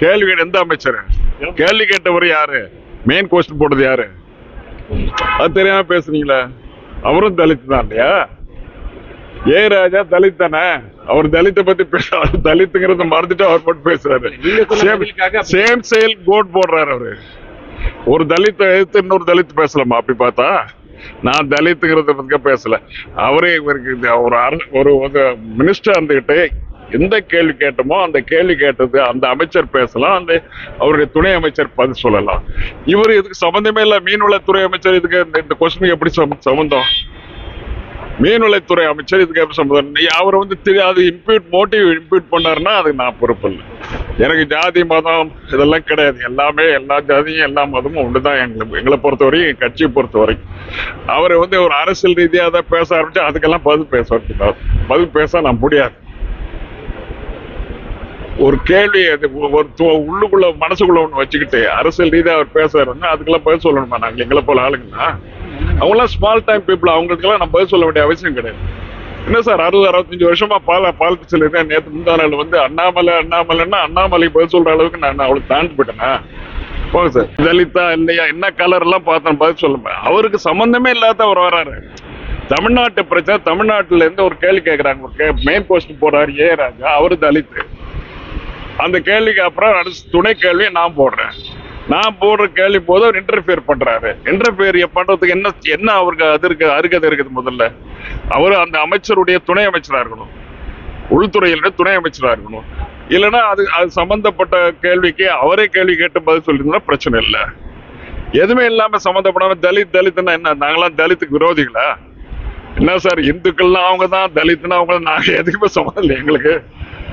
கேள்வி எந்த அமைச்சர்? கேள்வி கேட்டவர் யாரு? மெயின் கொஸ்டின் போட்டது யாரு? அது தெரியாம பேசுறீங்களா அவரும் தலித் தான் இல்லையா? ஏ ராஜா தலித் தானே? அவர் தலித்தை பத்தி பேச அவர் தலித்துங்கிறத மறந்துட்டு அவர் மட்டும் பேசுறாரு. சேம் செயல் கோட் போடுறாரு அவரு. ஒரு தலித்தை எதிர்த்து இன்னொரு தலித் பேசலாமா? அப்படி பார்த்தா நான் தலித்துங்கிறத பத்தி பேசல. அவரே இவருக்கு ஒரு ஒரு மினிஸ்டர் இருந்துகிட்டு எந்த கேள்வி கேட்டோமோ அந்த கேள்வி கேட்டது அந்த அமைச்சர் பேசலாம் அந்த அவருடைய துணை அமைச்சர் பதில் சொல்லலாம். இவர் இதுக்கு சம்பந்தமே இல்லை. மீன்வளத்துறை அமைச்சர் இதுக்கு இந்த- இந்த கொஸ்டினுக்கு எப்படி சம்ம- சம்பந்தம்? மீன்வளத்துறை அமைச்சர் இதுக்கு எப்படி சம்பந்தம்? நீ வந்து தெரியாது இம்பியூட் மோட்டிவ் இம்பியூட் பண்ணாருன்னா அதுக்கு நான் பொறுப்பு இல்லை. எனக்கு ஜாதி மதம் இதெல்லாம் கிடையாது. எல்லாமே எல்லா ஜாதியும் எல்லா மதமும் ஒண்ணுதான். எங்களுக்கு எங்களை பொறுத்த வரைக்கும் கட்சியை பொறுத்த வரைக்கும். அவர் வந்து ஒரு அரசியல் ரீதியா தான் பேச ஆரம்பிச்சா அதுக்கெல்லாம் பதில் பேச பதில் பேச நான் முடியாது. ஒரு கேள்வி அது ஒரு உள்ளுக்குள்ள மனசுக்குள்ள ஒண்ணு வச்சுக்கிட்டு அரசியல் ரீதியா அவர் பேசுறாருன்னா அதுக்கெல்லாம் பதில் சொல்லணுமா? நாங்க எங்களை போல ஆளுங்கன்னா அவங்களாம் ஸ்மால் டைம் பீப்புள் அவங்களுக்கெல்லாம் நான் பதில் சொல்ல வேண்டிய அவசியம் கிடையாது. என்ன சார் அறுபது அறுபத்தஞ்சு வருஷமா பால பாலிடிக்ஸ்ல இருக்கேன் நேற்று முந்தா நாள் வந்து அண்ணாமலை அண்ணாமலைன்னா அண்ணாமலை பதில் சொல்ற அளவுக்கு நான் அவளுக்கு தாண்டி போயிட்டேனா? போங்க சார். தலிதா இல்லையா என்ன கலர் எல்லாம் பார்த்தேன் பதில் சொல்லுங்க அவருக்கு சம்பந்தமே இல்லாத அவர் வராரு. தமிழ்நாட்டு பிரச்சனை தமிழ்நாட்டுல இருந்து ஒரு கேள்வி கேட்கிறாங்க ஒரு மெயின் போஸ்ட் போறாரு ஏ ராஜா அவரு தலித்து. அந்த கேள்விக்கு அப்புறம் துணை கேள்வியை நான் போடுறேன். நான் போடுற கேள்வி போது அவர் இன்டர்ஃபியர் பண்றாரு. இன்டர்ஃபியர் பண்றதுக்கு என்ன என்ன அவருக்கு அது இருக்கு அருகதை இருக்குது முதல்ல? அவர் அந்த அமைச்சருடைய துணை அமைச்சரா இருக்கணும். உள்துறையினுடைய துணை அமைச்சரா இருக்கணும். இல்லைன்னா அது அது சம்பந்தப்பட்ட கேள்விக்கு அவரே கேள்வி கேட்டு பதில் சொல்லியிருந்தா பிரச்சனை இல்லை. எதுவுமே இல்லாம சம்மந்தப்படாம தலித் தலித்னா என்ன? நாங்களாம் தலித்துக்கு விரோதிகளா? என்ன சார் இந்துக்கள்லாம் அவங்க தான் தலித்னா அவங்க நாங்கள் நாங்க எதுக்குமே சம்மந்தம் இல்லை எங்களுக்கு?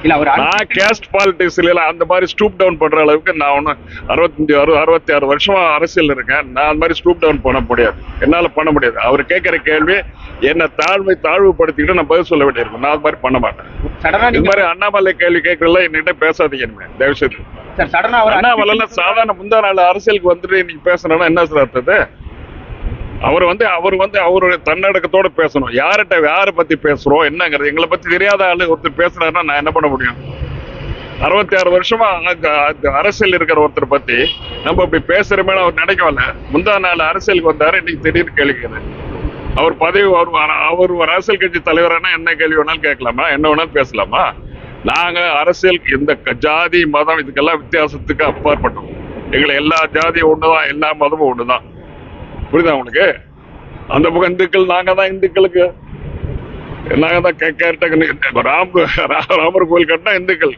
இல்ல அவர் நான் கேஸ்ட் பாலிடிக்ஸ் இல்ல அந்த மாதிரி ஸ்டூப் டவுன் பண்ற அளவுக்கு நான் ஒன்றும் அறுபத்தஞ்சு அறுபது அறுபத்தி ஆறு வருஷமா அரசியல் இருக்கேன். நான் அந்த மாதிரி ஸ்டூப் டவுன் பண்ண முடியாது. என்னால பண்ண முடியாது. அவர் கேட்கிற கேள்வி என்ன தாழ்மை தாழ்வுபடுத்திக்கிட்டு நான் பதில் சொல்ல வேண்டியிருக்கும். நான் அது மாதிரி பண்ண மாட்டேன். சடனா இது மாதிரி அண்ணாமலை கேள்வி கேட்கறதுல என்கிட்ட பேசாதீங்க இனிமே. தயவு செய்து சார் சடனா அவர் அண்ணாமலை சாதாரண முந்தா நாள் அரசியலுக்கு வந்துட்டு நீங்க பேசுறேன்னா என்ன சார் அர்த்தது அவர் வந்து அவர் வந்து அவருடைய தன்னடக்கத்தோட பேசணும். யார்கிட்ட யாரை பத்தி பேசுறோம் என்னங்கிறது எங்களை பத்தி தெரியாத ஆளு ஒருத்தர் பேசுகிறாருன்னா நான் என்ன பண்ண முடியும்? அறுபத்தி ஆறு வருஷமா அரசியல் இருக்கிற ஒருத்தர் பத்தி நம்ம இப்படி பேசுறோமே அவர் நினைக்கல முந்தா நாள் அரசியலுக்கு வந்தாரு இன்னைக்கு திடீர்னு கேள்விக்கிறது அவர் பதவி அவர் அவர் ஒரு அரசியல் கட்சி தலைவரானா என்ன கேள்வி வேணாலும் கேட்கலாமா? என்ன வேணாலும் பேசலாமா? நாங்க அரசியல் இந்த க- ஜாதி மதம் இதுக்கெல்லாம் வித்தியாசத்துக்கு அப்பாற்பட்டோம். எங்களை எல்லா ஜாதியும் ஒண்ணுதான் எல்லா மதமும் ஒண்ணுதான். புரியுதா உனக்கு? அந்த பக்கம் இந்துக்கள் நாங்க தான் இந்துக்களுக்கு. நாங்க தான் கே- கேட்ட ராம் ராமர் கோயில் கட்டினா இந்துக்கள்.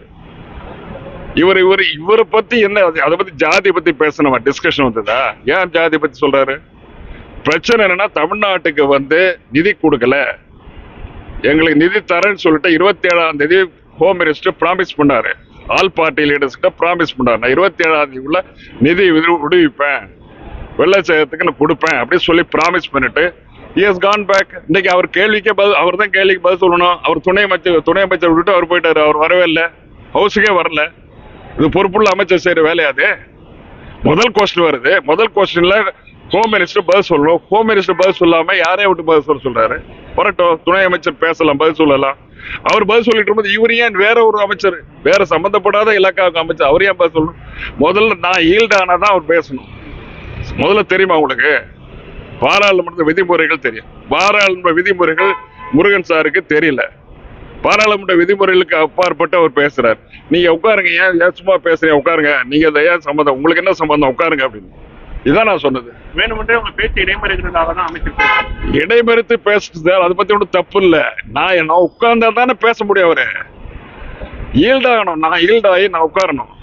இவர் இவர் இவரை பத்தி என்ன அது- அதை பத்தி ஜாதி பத்தி பேசணுமா? டிஸ்கஷன் வந்ததா? ஏன் ஜாதி பத்தி சொல்றாரு? பிரச்சனை என்னன்னா தமிழ்நாட்டுக்கு வந்து நிதி கொடுக்கல. எங்களுக்கு நிதி தரேன்னு சொல்லிட்டு இருபத்தி ஏழாம் தேதி ஹோம் மினிஸ்டர் ப்ராமிஸ் பண்ணாரு. ஆல் பார்ட்டி லீடர்ஸ் கிட்ட ப்ராமிஸ் பண்ணாரு. நான் இருபத்தி ஏழாம் தேதிக்குள்ள நிதி விடுவிப்பேன். வெள்ளை வெள்ளச்சேதத்துக்கு நான் கொடுப்பேன் அப்படின்னு சொல்லி ப்ராமிஸ் பண்ணிட்டு இஎஸ் கான் பேக் இன்னைக்கு அவர் கேள்விக்கே பதில் அவர் தான் கேள்விக்கு பதில் சொல்லணும். அவர் துணை அமைச்சர் துணை அமைச்சர் விட்டுட்டு அவர் போயிட்டாரு. அவர் வரவே இல்லை. ஹவுஸுக்கே வரல. இது பொறுப்புள்ள அமைச்சர் செய்கிற வேலையாது முதல் கொஸ்டின் வருது. முதல் கொஸ்டின்ல ஹோம் மினிஸ்டர் பதில் சொல்லணும். ஹோம் மினிஸ்டர் பதில் சொல்லாம யாரே விட்டு பதில் சொல்ல சொல்றாரு? வரட்டும் துணை அமைச்சர் பேசலாம் பதில் சொல்லலாம். அவர் பதில் சொல்லிட்டு இருக்கும்போது இவர் ஏன் வேற ஒரு அமைச்சர்? வேற சம்பந்தப்படாத இலாக்காவுக்கு அமைச்சர் அவர் ஏன் பதில் சொல்லணும்? முதல்ல நான் ஈல்டானா தான் அவர் பேசணும். முதல்ல தெரியுமா உங்களுக்கு பாராளுமன்ற விதிமுறைகள் தெரியும். பாராளுமன்ற விதிமுறைகள் முருகன் சாருக்கு தெரியல. பாராளுமன்ற விதிமுறைகளுக்கு அப்பாற்பட்டு அவர் பேசுறாரு. நீங்க உட்காருங்க ஏன் ஏன் சும்மா பேசுறீங்க? உட்காருங்க. நீங்க ஏன் சம்பந்தம் உங்களுக்கு என்ன சம்பந்தம் உட்காருங்க அப்படின்னு. இதான் நான் சொன்னது. வேணுமென்றே உங்க பேச்சு இடைமறைக்கிறதுக்காக தான் அமைச்சர். இடைமறித்து பேசுறது அதை பத்தி ஒன்றும் தப்பு இல்ல. நான் நான் உட்கார்ந்தா தானே பேச முடியும் அவரு. ஈல்டாகணும் நான் ஈல்டாகி நான் உட்காரணும்.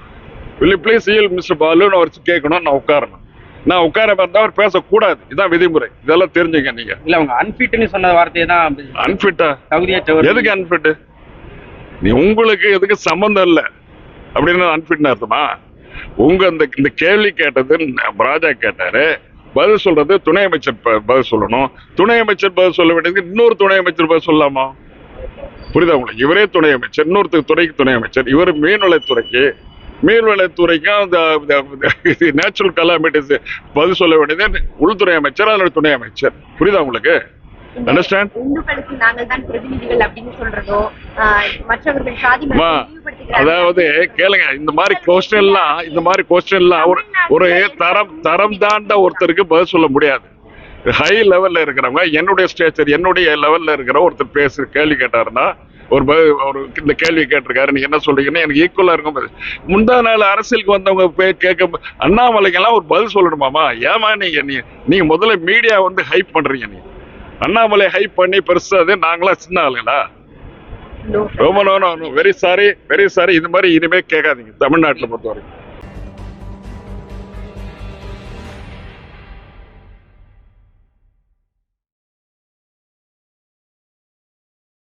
Will ப்ளீஸ் ஈல் மிஸ்டர் பாலுன்னு அவர் கேட்கணும் நான் உட்காரணும். நான் உட்கார இருந்தா அவர் பேசக்கூடாது. இதான் விதிமுறை. இதெல்லாம் தெரிஞ்சுங்க நீங்க. இல்ல அவங்க அன்ஃபிட்னு சொன்ன வார்த்தையை தான் அன்ஃபிட்டா தகுதியற்றவர் எதுக்கு அன்ஃபிட் நீ உங்களுக்கு எதுக்கு சம்பந்தம் இல்ல? அப்படின்னு அன்ஃபிட்னு அர்த்தமா? உங்க இந்த இந்த கேள்வி கேட்டது ராஜா கேட்டாரு. பதில் சொல்றது துணை அமைச்சர் பதில் சொல்லணும். துணை அமைச்சர் பதில் சொல்ல வேண்டியது இன்னொரு துணை அமைச்சர் பதில் சொல்லலாமா? புரியுதா உங்களுக்கு? இவரே துணை அமைச்சர் இன்னொருத்தர் துறைக்கு துணை அமைச்சர். இவர் மீன்வளத்துறைக்கு மீன்வளத்துறைக்கும் நேச்சுரல் கலாமிட்டிஸ் பதில் சொல்ல வேண்டியது. உள்துறை அமைச்சர் அதோட துணை அமைச்சர். புரியுதா உங்களுக்கு? அதாவது கேளுங்க இந்த மாதிரி கொஸ்டின் எல்லாம் இந்த மாதிரி கொஸ்டின் எல்லாம் ஒரு ஒரு தரம் தரம் தாண்ட ஒருத்தருக்கு பதில் சொல்ல முடியாது. ஹை லெவல்ல இருக்கிறவங்க என்னுடைய ஸ்டேச்சர் என்னுடைய லெவல்ல இருக்கிற ஒருத்தர் பேசு கேள்வி கேட்டாருன்னா ஒரு ஒரு இந்த கேள்வி கேட்டிருக்காரு. நீங்க என்ன சொல்றீங்கன்னு எனக்கு ஈக்குவலா இருக்கும். முந்தா நாள் அரசியலுக்கு வந்தவங்க போய் கேட்க அண்ணாமலைக்கெல்லாம் ஒரு பதில் சொல்லணுமாமா? ஏமா நீங்க நீ நீங்க முதல்ல மீடியா வந்து ஹைப் பண்றீங்க நீ. அண்ணாமலை ஹைப் பண்ணி பெருசா அது நாங்களாம் சின்ன ஆளுங்களா. ரொம்ப no very sorry very sorry இது மாதிரி இனிமே கேட்காதீங்க தமிழ்நாட்டுல பொறுத்த வரைக்கும்